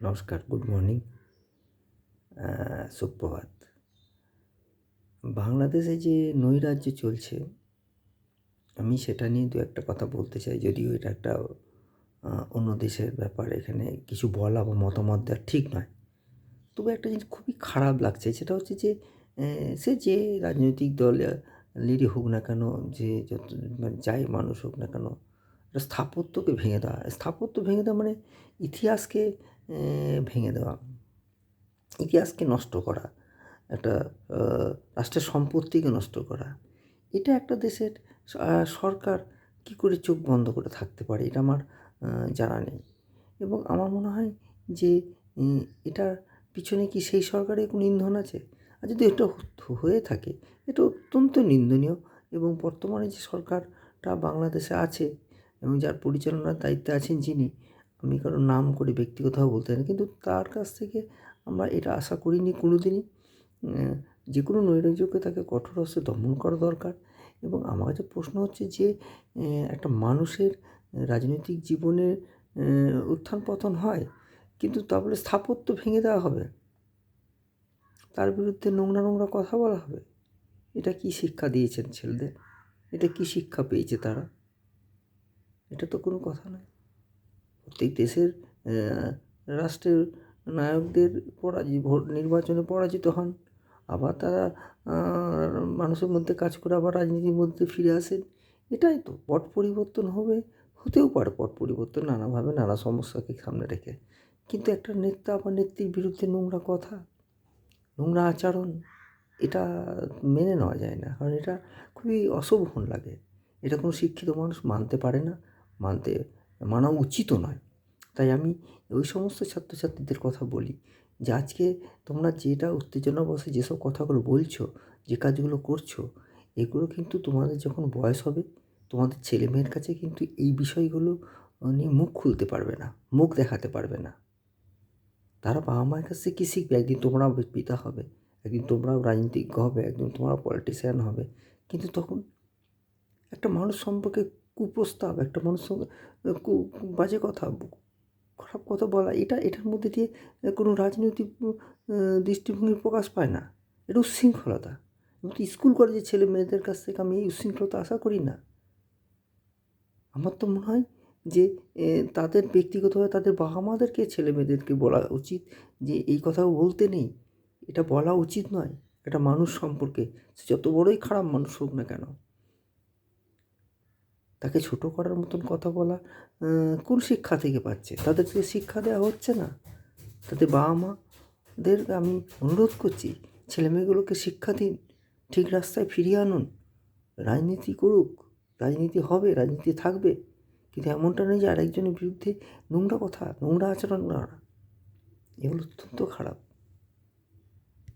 নমস্কার, good morning সুপ্রভাত। বাংলাদেশে যে নৈরাজ্য চলছে, আমি সেটা নিয়ে দু একটা কথা বলতে চাই, যদিও এটা একটা অন্য দেশের ব্যাপার, এখানে কিছু বলা বা মতামত দেওয়া ঠিক নয়। তবে একটা জিনিস খুবই খারাপ লাগছে, সেটা হচ্ছে যে সে যে রাজনৈতিক দল লিডি হোক না কেন, যে যত মানে যাই মানুষ হোক না কেন স্থাপত্যকে ভেঙে দেওয়া। স্থাপত্য ভেঙে দেওয়া মানে ইতিহাসকে ভেঙে দেওয়া। ইতিহাসকে নষ্ট করা, একটা রাষ্ট্রের সম্পত্তিকে নষ্ট করা। এটা একটা দেশের সরকার কী করে চোখ বন্ধ করে থাকতে পারে এটা আমার জানা নেই। এবং আমার মনে হয় যে এটার পিছনে কি সেই সরকারের কোনো ইন্ধন আছে? আর যদি এটা হয়ে থাকে, এটা অত্যন্ত নিন্দনীয় এবং বর্তমানে যে সরকারটা বাংলাদেশে আছে এবং যার পরিচালনার দায়িত্বে আছেন যিনি আমি কারও নাম করে ব্যক্তিগতভাবে বলতে চাই না। কিন্তু তার কাছ থেকে আমরা এটা আশা করিনি কোনো দিনই যে কোনো নৈরাজ্যকে তাকে কঠোর হস্তে দমন করা দরকার। এবং আমার কাছে প্রশ্ন হচ্ছে যে একটা মানুষের রাজনৈতিক জীবনের উত্থান পতন হয়, কিন্তু তা বলে স্থাপত্য ভেঙে দেওয়া হবে। তার বিরুদ্ধে নোংরা নোংরা কথা বলা হবে। এটা কি শিক্ষা দিয়েছেন ছেলেদের? এটা কি শিক্ষা পেয়েছে তারা? এটা তো কোনো কথা নয়। প্রত্যেক দেশের রাষ্ট্রের নায়কদের পরাজিত ভোট নির্বাচনে পরাজিত হন। আবার তারা মানুষের মধ্যে কাজ করে আবার রাজনীতির মধ্যে ফিরে আসেন। এটাই তো, পট পরিবর্তন হবে, হতেও পারে পট পরিবর্তন, নানাভাবে নানা সমস্যাকে সামনে রেখে। কিন্তু একটা নেতা বা নেত্রীর বিরুদ্ধে নোংরা কথা, নোংরা আচরণ, এটা মেনে নেওয়া যায় না। কারণ এটা খুবই অশোভন লাগে। এটা কোনো শিক্ষিত মানুষ মানতে পারে না। মানতে মানা উচিতও নয়। তাই আমি ওই সমস্ত ছাত্রছাত্রীদের কথা বলি যে আজকে তোমরা যেটা উত্তেজনা বসে যেসব কথাগুলো বলছো, যে কাজগুলো করছ, এগুলো কিন্তু তোমাদের যখন বয়স হবে, তোমাদের ছেলে মেয়ের কাছে কিন্তু এই বিষয়গুলো নিয়ে মুখ খুলতে পারবে না, মুখ দেখাতে পারবে না। তারা বাবা মায়ের কাছে কী শিখবে? একদিন তোমরাও পিতা হবে, একদিন তোমরাও রাজনীতিজ্ঞ হবে, একদিন তোমরাও পলিটিশিয়ান হবে। কিন্তু তখন একটা মানুষ সম্পর্কে কুপ্রস্তাব একটা মানুষ বাজে কথা খারাপ কথা বলা এটা এটার মধ্যে দিয়ে কোনো রাজনৈতিক আহ, দৃষ্টিভঙ্গির প্রকাশ পায় না। এটা উচ্ছৃঙ্খলতা এবং তো স্কুল কলেজের ছেলে মেয়েদের কাছ থেকে আমি এই উচ্ছৃঙ্খলতা আশা করি না। আমার তো মনে হয় যে তাদের ব্যক্তিগতভাবে তাদের বাবা মাদেরকে ছেলে মেয়েদেরকে বলা উচিত যে এই কথাও বলতে নেই। এটা বলা উচিত নয়। এটা মানুষ সম্পর্কে। যত বড়ই খারাপ মানুষ হোক না কেন। তাকে ছোট করার মতন কথা বলা কোন শিক্ষা থেকে পাচ্ছে? তাদেরকে শিক্ষা দেওয়া হচ্ছে না। তাদের বাবা মাদের আমি অনুরোধ করছি, ছেলেমেয়েগুলোকে শিক্ষা দিন, ঠিক রাস্তায় ফিরিয়ে আনুন। রাজনীতি করুক, রাজনীতি হবে, রাজনীতি থাকবে, কিন্তু এমনটা নেই যে আরেকজনের বিরুদ্ধে নোংরা কথা, নোংরা আচরণ করা। এগুলো অত্যন্ত খারাপ।